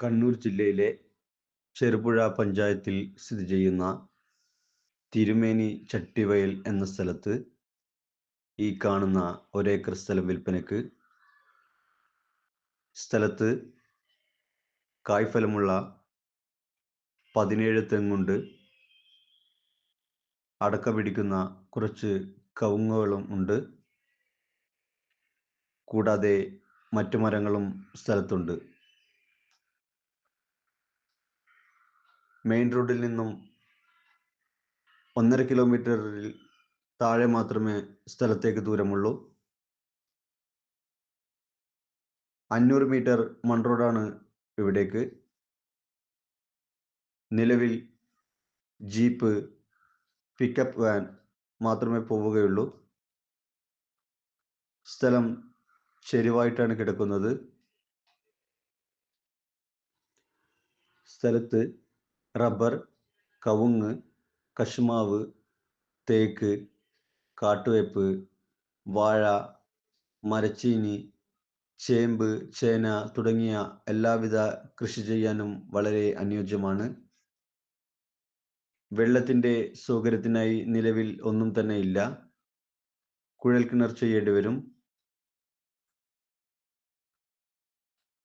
കണ്ണൂർ ജില്ലയിലെ ചെറുപുഴ പഞ്ചായത്തിൽ സ്ഥിതി ചെയ്യുന്ന തിരുമേനി ചട്ടിവയൽ എന്ന സ്ഥലത്ത് ഈ കാണുന്ന ഒരേക്കർ സ്ഥലം വിൽപ്പനയ്ക്ക് സ്ഥലത്ത് കായ്ഫലമുള്ള പതിനേഴ് തെങ്ങുണ്ട് അടക്ക പിടിക്കുന്ന കുറച്ച് കവുങ്ങുകളും ഉണ്ട്. കൂടാതെ മറ്റു മരങ്ങളും സ്ഥലത്തുണ്ട്. മെയിൻ റോഡിൽ നിന്നും ഒന്നര കിലോമീറ്ററിൽ താഴെ മാത്രമേ സ്ഥലത്തേക്ക് ദൂരമുള്ളൂ. അഞ്ഞൂറ് മീറ്റർ മൺ റോഡാണ് ഇവിടേക്ക്. നിലവിൽ ജീപ്പ് പിക്കപ്പ് വാൻ മാത്രമേ പോവുകയുള്ളൂ. സ്ഥലം ചെരിവായിട്ടാണ് കിടക്കുന്നത്. സ്ഥലത്ത് റബ്ബർ കവുങ്ങ് കശുമാവ് തേക്ക് കാട്ടുവേപ്പ് വാഴ മരച്ചീനി ചേമ്പ് ചേന തുടങ്ങിയ എല്ലാവിധ കൃഷി ചെയ്യാനും വളരെ അനുയോജ്യമാണ്. വെള്ളത്തിന്റെ സൗകര്യത്തിനായി നിലവിൽ ഒന്നും തന്നെ ഇല്ല. കുഴൽ കിണർ ചെയ്യേണ്ടി വരും.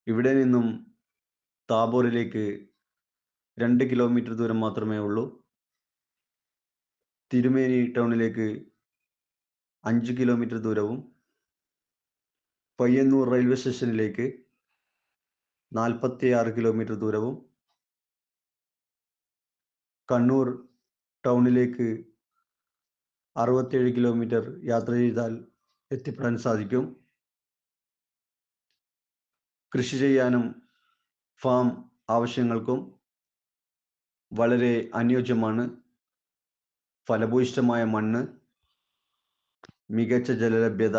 ഇവിടെ നിന്നും താബോറിലേക്ക് രണ്ട് കിലോമീറ്റർ ദൂരം മാത്രമേ ഉള്ളൂ. തിരുമേനി ടൗണിലേക്ക് അഞ്ച് കിലോമീറ്റർ ദൂരവും പയ്യന്നൂർ റെയിൽവേ സ്റ്റേഷനിലേക്ക് നാൽപ്പത്തി ആറ് കിലോമീറ്റർ ദൂരവും കണ്ണൂർ ടൗണിലേക്ക് അറുപത്തേഴ് കിലോമീറ്റർ യാത്ര ചെയ്താൽ എത്തിപ്പെടാൻ സാധിക്കും. കൃഷി ചെയ്യാനും ഫാം ആവശ്യങ്ങൾക്കും വളരെ അനുയോജ്യമാണ്. ഫലഭൂയിഷ്ടമായ മണ്ണ് മികച്ച ജലലഭ്യത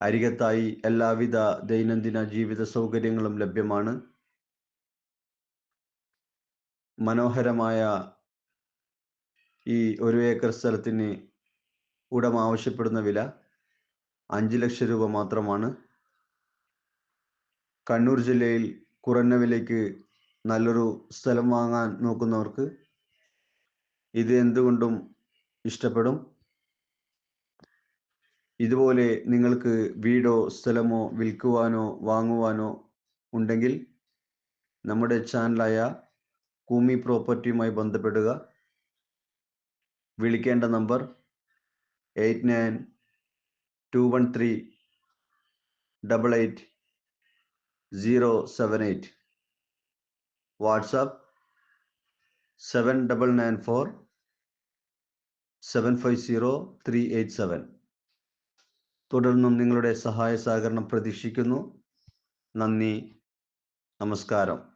അരികത്തായി എല്ലാവിധ ദൈനംദിന ജീവിത സൗകര്യങ്ങളും ലഭ്യമാണ്. മനോഹരമായ ഈ ഒരു ഏക്കർ സ്ഥലത്തിന് ഉടമ ആവശ്യപ്പെടുന്ന വില അഞ്ച് ലക്ഷം രൂപ മാത്രമാണ്. കണ്ണൂർ ജില്ലയിൽ കുറഞ്ഞ വിലയ്ക്ക് നല്ലൊരു സ്ഥലം വാങ്ങാൻ നോക്കുന്നവർക്ക് ഇത് എന്തുകൊണ്ടും ഇഷ്ടപ്പെടും. ഇതുപോലെ നിങ്ങൾക്ക് വീടോ സ്ഥലമോ വിൽക്കുവാനോ വാങ്ങുവാനോ ഉണ്ടെങ്കിൽ നമ്മുടെ ചാനലായ കൂമി പ്രോപ്പർട്ടിയുമായി ബന്ധപ്പെടുക. വിളിക്കേണ്ട number eight nine two one three double eight zero seven eight. WhatsApp seven double nine four seven five zero three eight seven. തുടർന്നും നിങ്ങളുടെ സഹായ സഹകരണം പ്രതീക്ഷിക്കുന്നു. നന്ദി. നമസ്കാരം.